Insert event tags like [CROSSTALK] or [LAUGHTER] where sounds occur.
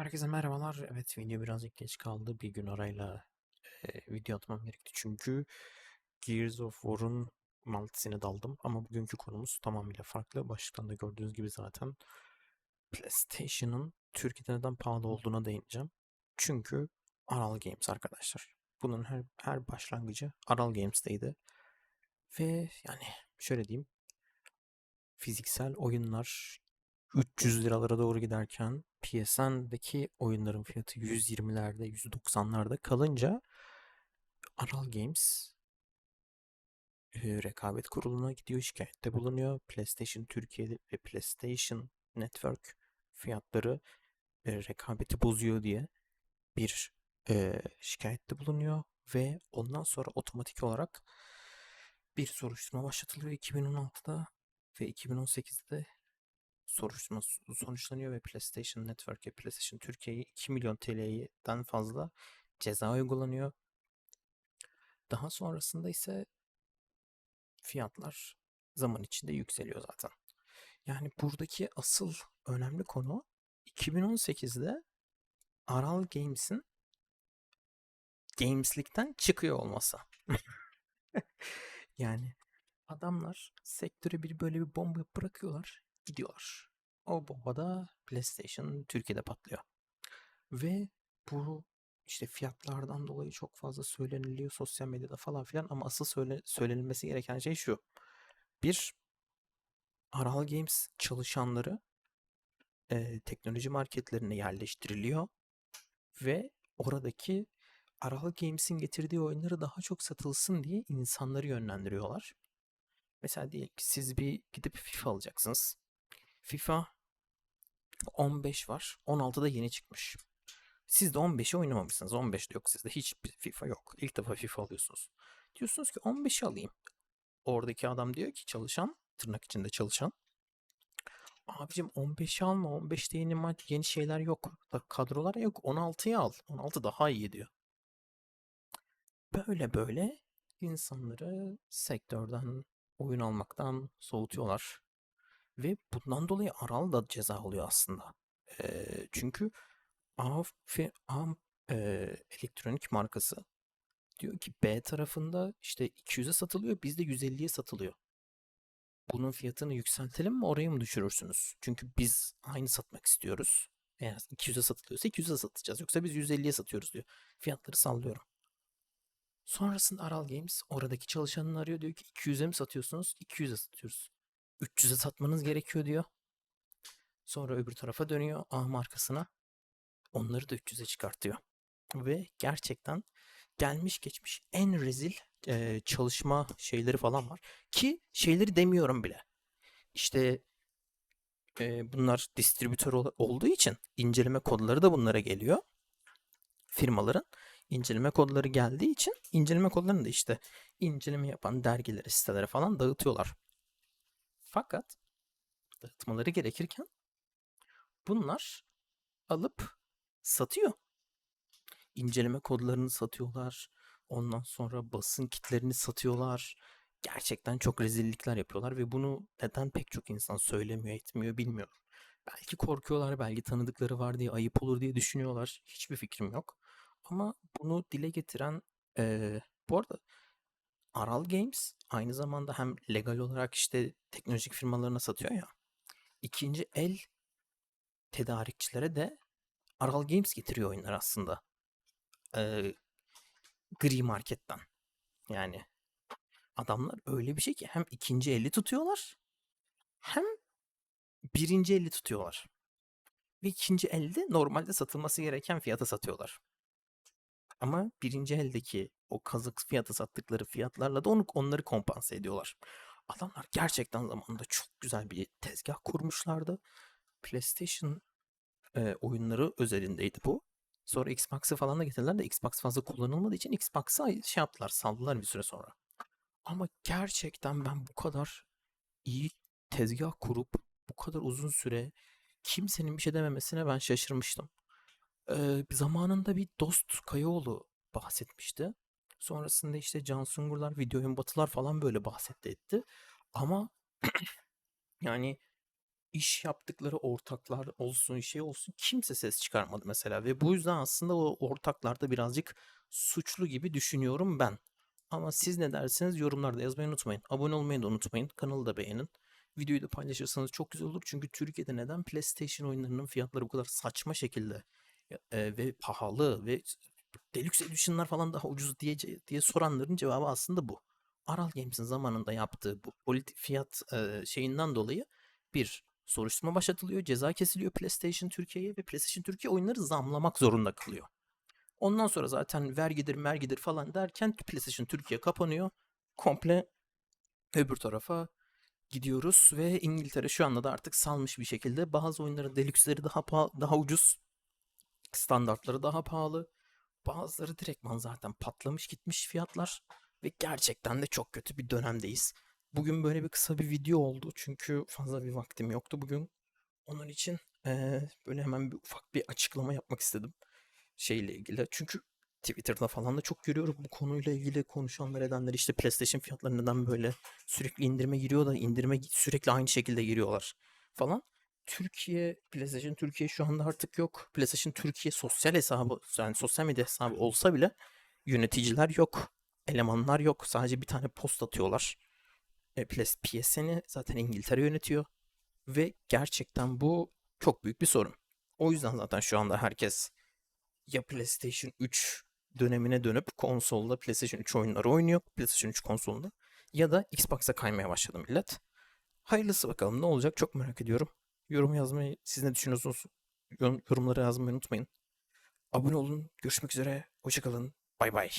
Herkese merhabalar. Evet video birazcık geç kaldı. Bir gün arayla e, video atmam gerekti. Çünkü Gears of War'un multisine daldım. Ama bugünkü konumuz tamamıyla farklı. Başlıktan da gördüğünüz gibi zaten PlayStation'ın Türkiye'de neden pahalı olduğuna değineceğim. Çünkü Aral Games arkadaşlar. Bunun her, her başlangıcı Aral Games'teydi. Ve yani şöyle diyeyim. Fiziksel oyunlar 300 liralara doğru giderken PSN'deki oyunların fiyatı 120'lerde, 190'larda kalınca Aral Games e, rekabet kuruluna gidiyor, şikayette bulunuyor. PlayStation Türkiye ve PlayStation Network fiyatları e, rekabeti bozuyor diye bir e, şikayette bulunuyor ve ondan sonra otomatik olarak bir soruşturma başlatılıyor 2016'da ve 2018'de soruşturma sonuçlanıyor ve PlayStation Network ve PlayStation Türkiye'ye 2 milyon TL'den fazla ceza uygulanıyor. Daha sonrasında ise fiyatlar zaman içinde yükseliyor zaten. Yani buradaki asıl önemli konu 2018'de Aral Games'in Games'likten çıkıyor olması. [LAUGHS] yani adamlar sektöre bir böyle bir bomba bırakıyorlar, gidiyorlar. O bomba PlayStation Türkiye'de patlıyor. Ve bu işte fiyatlardan dolayı çok fazla söyleniliyor sosyal medyada falan filan ama asıl söyle, söylenilmesi gereken şey şu. Bir, Aral Games çalışanları e, teknoloji marketlerine yerleştiriliyor ve oradaki Aral Games'in getirdiği oyunları daha çok satılsın diye insanları yönlendiriyorlar. Mesela diyelim ki siz bir gidip FIFA alacaksınız. FIFA 15 var. 16 da yeni çıkmış. Siz de 15'i oynamamışsınız. 15 de yok sizde. Hiçbir FIFA yok. İlk defa FIFA alıyorsunuz. Diyorsunuz ki 15'i alayım. Oradaki adam diyor ki çalışan, tırnak içinde çalışan. Abicim 15'i alma. 15'te yeni maç, yeni şeyler yok. Kadrolar yok. 16'yı al. 16 daha iyi diyor. Böyle böyle insanları sektörden, oyun almaktan soğutuyorlar. Ve bundan dolayı Aral da ceza alıyor aslında. E, çünkü A, F, A e, elektronik markası diyor ki B tarafında işte 200'e satılıyor bizde 150'ye satılıyor. Bunun fiyatını yükseltelim mi oraya mı düşürürsünüz? Çünkü biz aynı satmak istiyoruz. Eğer 200'e satılıyorsa 200'e satacağız. Yoksa biz 150'ye satıyoruz diyor. Fiyatları sallıyorum. Sonrasında Aral Games oradaki çalışanını arıyor diyor ki 200'e mi satıyorsunuz? 200'e satıyoruz. 300'e satmanız gerekiyor diyor. Sonra öbür tarafa dönüyor A markasına. Onları da 300'e çıkartıyor. Ve gerçekten gelmiş geçmiş en rezil e, çalışma şeyleri falan var. Ki şeyleri demiyorum bile. İşte e, bunlar distribütör ol- olduğu için inceleme kodları da bunlara geliyor. Firmaların inceleme kodları geldiği için inceleme kodlarını da işte inceleme yapan dergilere, sitelere falan dağıtıyorlar. Fakat dağıtmaları gerekirken bunlar alıp satıyor. İnceleme kodlarını satıyorlar. Ondan sonra basın kitlerini satıyorlar. Gerçekten çok rezillikler yapıyorlar ve bunu neden pek çok insan söylemiyor, etmiyor bilmiyorum. Belki korkuyorlar, belki tanıdıkları var diye ayıp olur diye düşünüyorlar. Hiçbir fikrim yok. Ama bunu dile getiren eee, bu arada Aral Games aynı zamanda hem legal olarak işte teknolojik firmalarına satıyor ya. İkinci el tedarikçilere de Aral Games getiriyor oyunlar aslında. Ee, gri marketten. Yani adamlar öyle bir şey ki hem ikinci eli tutuyorlar hem birinci eli tutuyorlar. Ve ikinci elde normalde satılması gereken fiyata satıyorlar. Ama birinci eldeki o kazık fiyatı sattıkları fiyatlarla da onu, onları kompanse ediyorlar. Adamlar gerçekten zamanında çok güzel bir tezgah kurmuşlardı. PlayStation e, oyunları özelindeydi bu. Sonra Xbox'ı falan da getirdiler de Xbox fazla kullanılmadığı için Xbox'a şey yaptılar, saldılar bir süre sonra. Ama gerçekten ben bu kadar iyi tezgah kurup bu kadar uzun süre kimsenin bir şey dememesine ben şaşırmıştım. Ee, zamanında bir dost Kayaoğlu bahsetmişti. Sonrasında işte Can Sungurlar, Video Batılar falan böyle bahsetti etti. Ama [CLEARS THROAT] yani iş yaptıkları ortaklar olsun, şey olsun kimse ses çıkarmadı mesela ve bu yüzden aslında o ortaklar da birazcık suçlu gibi düşünüyorum ben. Ama siz ne dersiniz yorumlarda yazmayı unutmayın. Abone olmayı da unutmayın. Kanalı da beğenin. Videoyu da paylaşırsanız çok güzel olur. Çünkü Türkiye'de neden PlayStation oyunlarının fiyatları bu kadar saçma şekilde e, ve pahalı ve Deluxe Edition'lar falan daha ucuz diye, diye soranların cevabı aslında bu. Aral Games'in zamanında yaptığı bu politik fiyat e, şeyinden dolayı bir soruşturma başlatılıyor, ceza kesiliyor PlayStation Türkiye'ye ve PlayStation Türkiye oyunları zamlamak zorunda kalıyor. Ondan sonra zaten vergidir mergidir falan derken PlayStation Türkiye kapanıyor. Komple öbür tarafa gidiyoruz ve İngiltere şu anda da artık salmış bir şekilde bazı oyunların deluxe'leri daha daha ucuz, standartları daha pahalı. Bazıları direktman zaten patlamış gitmiş fiyatlar ve gerçekten de çok kötü bir dönemdeyiz. Bugün böyle bir kısa bir video oldu çünkü fazla bir vaktim yoktu bugün. Onun için eee, böyle hemen bir ufak bir açıklama yapmak istedim şeyle ilgili. Çünkü Twitter'da falan da çok görüyorum bu konuyla ilgili konuşanlar edenler işte PlayStation fiyatları neden böyle sürekli indirime giriyor da indirime sürekli aynı şekilde giriyorlar falan. Türkiye, PlayStation Türkiye şu anda artık yok. PlayStation Türkiye sosyal hesabı, yani sosyal medya hesabı olsa bile yöneticiler yok. Elemanlar yok. Sadece bir tane post atıyorlar. E, PS PSN'i zaten İngiltere yönetiyor. Ve gerçekten bu çok büyük bir sorun. O yüzden zaten şu anda herkes ya PlayStation 3 dönemine dönüp konsolda PlayStation 3 oyunları oynuyor. PlayStation 3 konsolunda. Ya da Xbox'a kaymaya başladı millet. Hayırlısı bakalım ne olacak çok merak ediyorum. Yorum yazmayı, siz ne düşünüyorsunuz? Yorum- Yorumlara yazmayı unutmayın. Abone olun. Görüşmek üzere. Hoşçakalın. Bay bay.